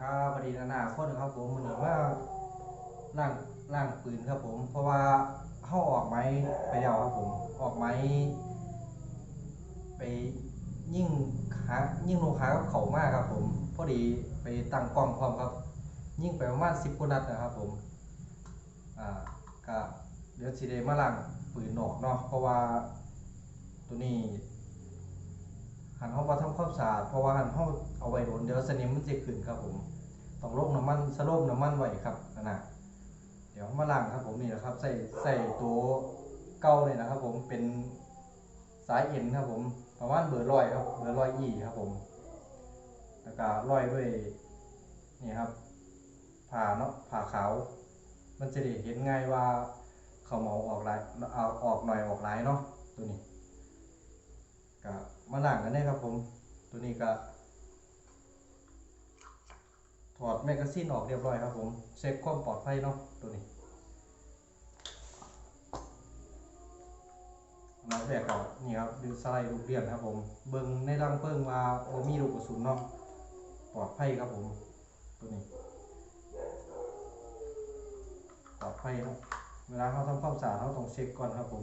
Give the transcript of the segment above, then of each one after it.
ครับบดีนานาคนครับผมมันนี้ว่าล่างล่างปืนครับผม เพราะว่าเข้าออกไม้ไปแล้วครับผม ออกไม้ไปยิ่งขายิ่งลงขากับเขามากครับผม พอดีไปตั้งกล้องพร้อมครับ ยิ่งไปประมาณสิบกว่านัดนะครับผม อ่าก็เดี๋ยวสิเดมาล่างปืนออกเนาะเพราะว่าตัวนี้ หันเข้ามาทำความสะอาดเพราะว่าหันเข้าเอาไว้โดนเดี๋ยวสนิมมันจะขึ้นครับผมต้องลบน้ำมันสลบน้ำมันไว้ครับนั่นนะเดี๋ยวมาล้างครับผมนี่นะครับ ใส่ใส่ตัวเก้าเลยนะครับ ผมเป็นสายเอ็นครับ ผมประมาณเบอร์ร้อยครับเบอร์ร้อยยี่ครับผมแล้วก็ร้อยด้วยนี่ครับผ่าเนาะผ่าขาว มันจะได้เห็นง่ายว่าเขาเหมาออกหลายเอาออกหน่อยออกหลายเนาะตัวนี้ก็ มาล้างกันได้ครับผม ตัวนี้ก็ถอดแมกกาซีนออกเรียบร้อยครับผมเช็คความปลอดภัยเนาะตัวนี้อันดับแรกก็นี่ครับดูสไลด์ลูกเรียนครับผม เบิ่งในรังเพิ่งว่าบ่มีลูกกระสุนเนาะปลอดภัยครับผม ตัวนี้ปลอดภัยเนาะเวลาเขาทำความสะอาดเขาต้องเช็คก่อนครับผม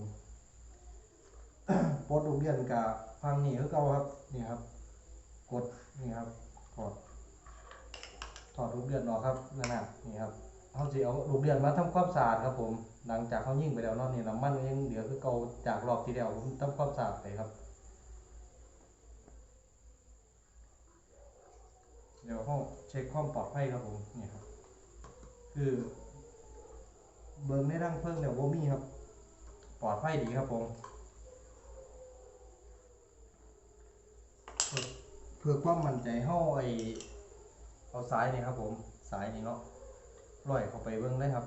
โปดลูกเรียนกับ ฟังนี่คือเก่าครับนี่ครับ กดนี่ครับถอดถอดลูกเรียนออกครับนั่นน่ะนี่ครับเขาจะเอาลูกเรียนมาทำความสะอาดครับผม หลังจากเขายิ่งไปแล้วนอนนี่น้ำมันยังเหลือคือเก่าจากรอบที่แล้วผมทำความสะอาดไปครับเดี๋ยวห้องเช็คความปลอดภัยครับผมนี่ครับ คือ เบิร์ในร่างเพิ่งเดี๋ยวโบมี่ครับ ปลอดภัยดีครับผม เพื่อความมั่นใจเฮาไอเอาสายนี่ครับ ผมสายนี่เนาะร้อยเข้าไปเบิ่งได้ครับ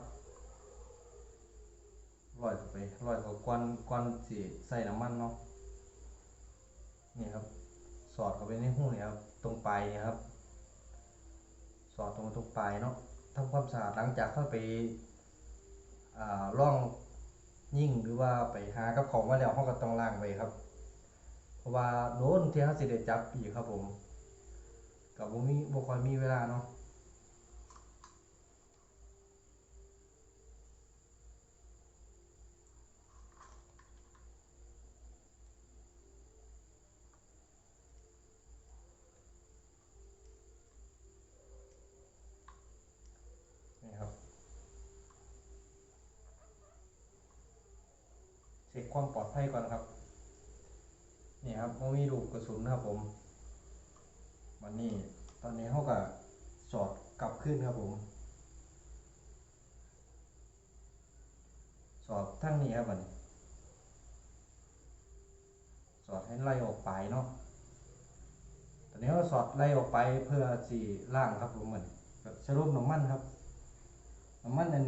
ร้อยเข้าไปร้อยเข้าก้อนก้อนสิใส่น้ำมันเนาะนี่ครับ สอดเข้าไปในหูนี่ครับตรงปลายนี่ครับ สอดตรงตรงปลายเนาะทำความสะอาดหลังจากเข้าไปอ่าล่องยิ่งหรือว่าไปหากับของมาแล้วเขาก็ต้องล้างไว้ครับ ราะว่าโน้นที่เขาสิได้จับอีกครับผมกับบ่มีบ่ค่อยมีเวลาเนาะนะครับเช็คความปลอดภัยก่อนครับ นี่ครับมันมีลูกกระสุนนะครับผมวันนี้ตอนนี้เขาก็สอดกลับขึ้นครับผม สอดทั้งนี้ครับวันนี้สอดให้ไล่ออกไปเนาะตอนนี้เขาสอดไล่ออกไปเพื่อสีล่างครับผมเหมือนสรุปน้ำมันครับน้ำมันอัน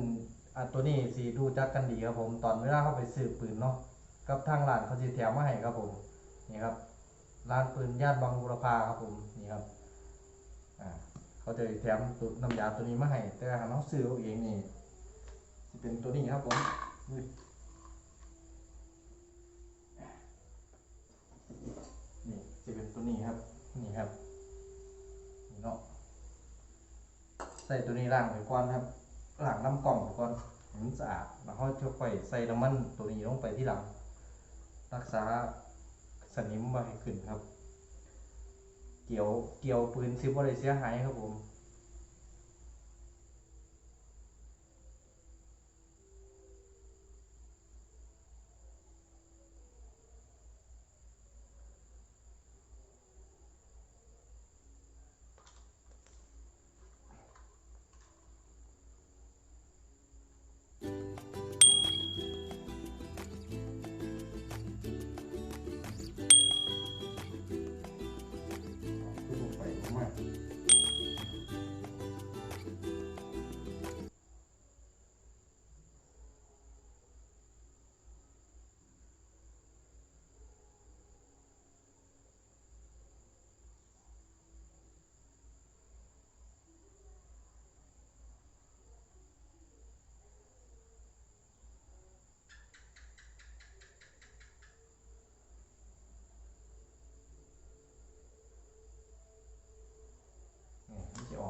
อันตัวนี้สีดูจักกันดีครับผม ตอนเวลาเขาไปซื้อปืนเนาะกับทางร้านเขาจะแถมมาให้ครับผม นี่ครับ ร้านปืนย่านบางบุรพาครับผมนี่ครับอ่าเขาจะแถมตัวน้ำยาตัวนี้มาให้แต่หากเราซื้อเอาเองนี่จะเป็นตัวนี้ครับผมนี่จะเป็นตัวนี้ครับนี่ครับนี่เนาะใส่ตัวนี้ล้างไปก่อนครับล้างน้ำกล่องไปก่อนมันสะอาดแล้วเขาจะค่อยใส่น้ำมันตัวนี้ลงไปที่หลังรักษา สนิมมาให้ขึ้นครับ เกี่ยวเกี่ยวปืนซิบอะไรเสียหายครับผม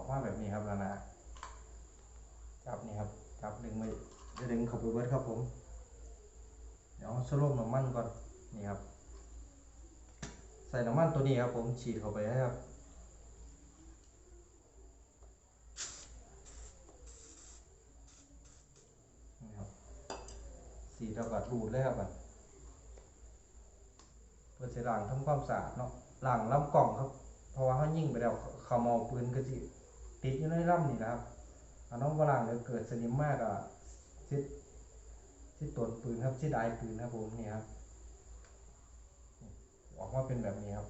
มาแบบนี้ครับแล้วนะจับนี่ครับ จับดึงไม่จะดึงเข้าไปเบิร์ดครับผม เดี๋ยวสโลมน้ำมันก่อนนี่ครับ ใส่น้ำมันตัวนี้ครับผมฉีดเข้าไปนะครับนี่ครับสีเราก็ดูดเลยครับมันเพื่อจะล้างทำความสะอาดเนาะล้างลำกล่องครับ เพราะว่าเขายิงไปแล้วเขาเมาปืนก็สิ ติดอยู่ในลำนี่นะครับเอาน้องวล้างเดี๋ยวเกิดสนิมมากอะซิดซิดตนปืนครับซิดไอปืนครับผมนี่ครับออกมาเป็นแบบนี้ครับ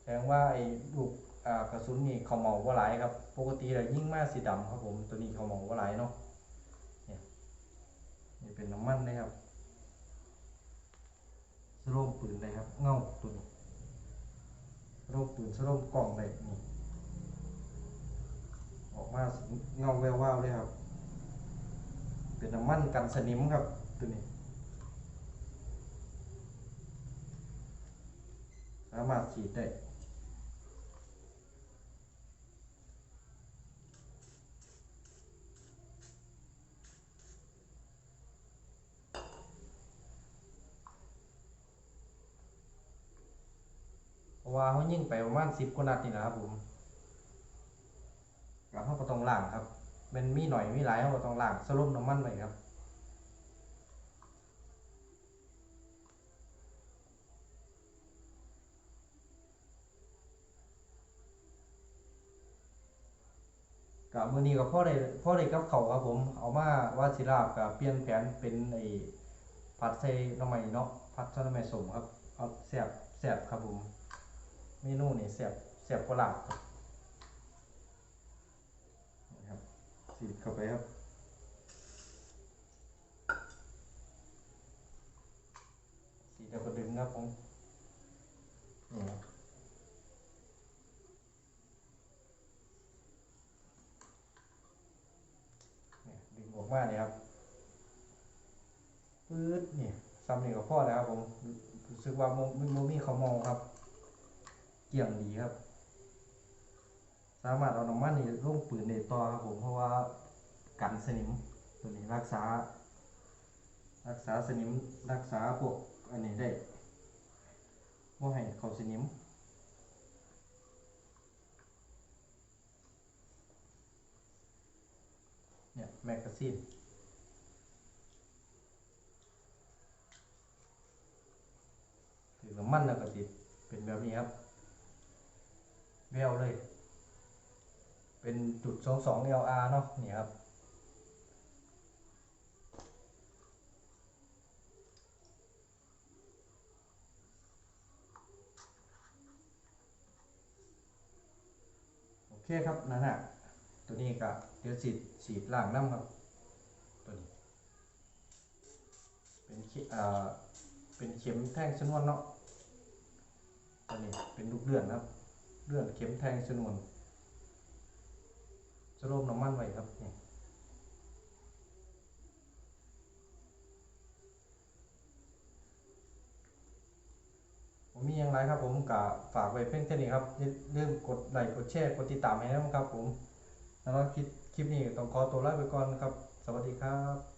แสดงว่าไอ้ลูกกระสุนนี่เขาเมาว่าหลครับ ปกติแล้วยิ่งมากสีดำครับผม ตัวนี้เขาเมาว่าหลายเนาะนี่เป็นน้ำมันนะครับสโลมปืนเลยครับ เงาตัวนี้สโลมปืนสโลมกล่องเลยนี่ มาเงาแวววาวเลยครับ เป็นน้ำมันกันสนิมครับตัวนี้ สามารถฉีดได้เพราะว่าเขายิงไปประมาณสิบกว่านัดนี่นะครับผม ล้วเขาก็ต้องครับมันมีหน่อยมีหลายเขาต้องล้างสรุปน้ำมันไว้ครับกับมือนี้กับพ่อได้พ่อได้กับเขาครับผมเอามาว่าสิลาบกับเปลี่ยนแผนเป็นไอ้ผัดใส่น้ำใหม่เนาะผัดใส่น้ำใหม่สมครับเอาแซ่บแซ่บครับผมเมนูนี่แซ่บแซ่บกว่าลาบครับนี่ครับ สีดเข้าไปครับสีดแล้วก็ดึงครับผมนี่ครับเนี่ยดึงออกมาเนี่ยครับปื๊ดนี่ซ้ำนี่ก็พอแล้วครับผมรู้สึกว่าโมโมมีเขาวเมองครับ เกี่ยงดีครับ สามารถเอาน้ำมันนี่ลงปืนได้ต่อครับผมเพราะว่ากันสนิมตัวนี้รักษา รักษาสนิมรักษาพวกอันนี้ได้ว่าให้เขาสนิมเนี่ยแมกกาซีนถือน้ำมันแล้วก็ติดเป็นแบบนี้ครับแววเลย เป็นจุดสองสอง LR เนาะนี่ครับโอเคครับนั่นน่ะตัวนี้ก็เดี๋ยวฉีดฉีดล่างน้ำครับตัวนี้เป็นเขอ่าเป็นเข็มแท่งชนวนเนาะตัวนี้เป็นลูกเลื่อนครับ เลื่อนเข็มแทงชนวน จะรวมน้ำมันไว้ครับนี่ผมมีอย่างไรครับผมกะฝากไว้เพียงแค่นี้ครับอย่าลืมกดไลค์กดแชร์กดติดตามให้นะครับผมแล้วก็คลิปคลิปนี้ต้องขอตัวลาไปก่อนครับ สวัสดีครับ